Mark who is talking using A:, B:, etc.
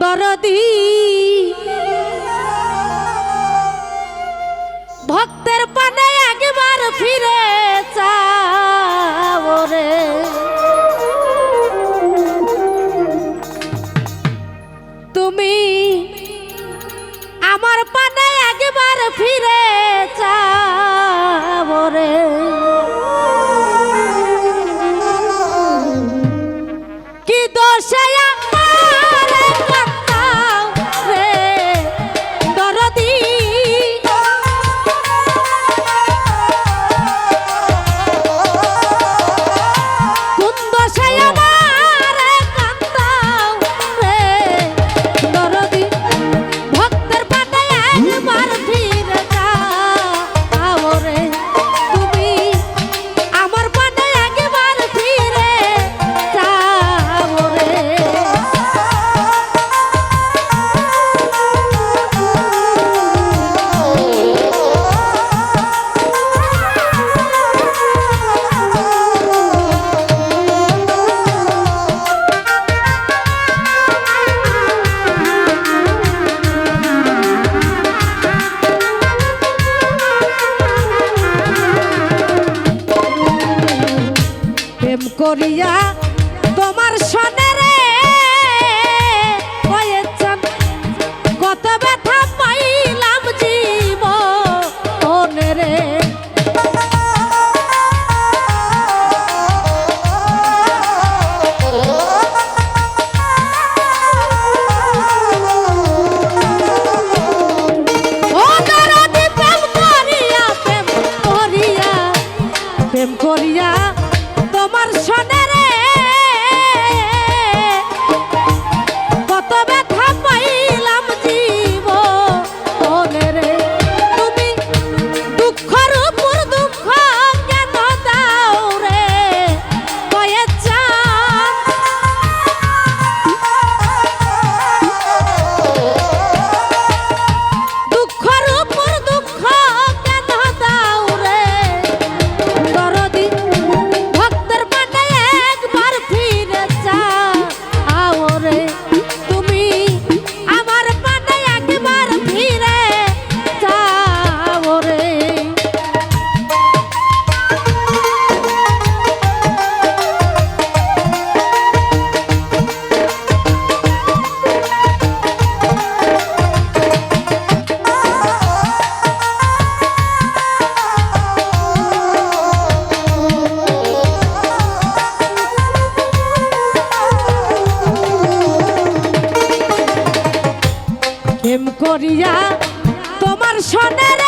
A: দরদি ভক্তের পানে করিয়া তোমার সব প্রেম করিয়া তোমার সনের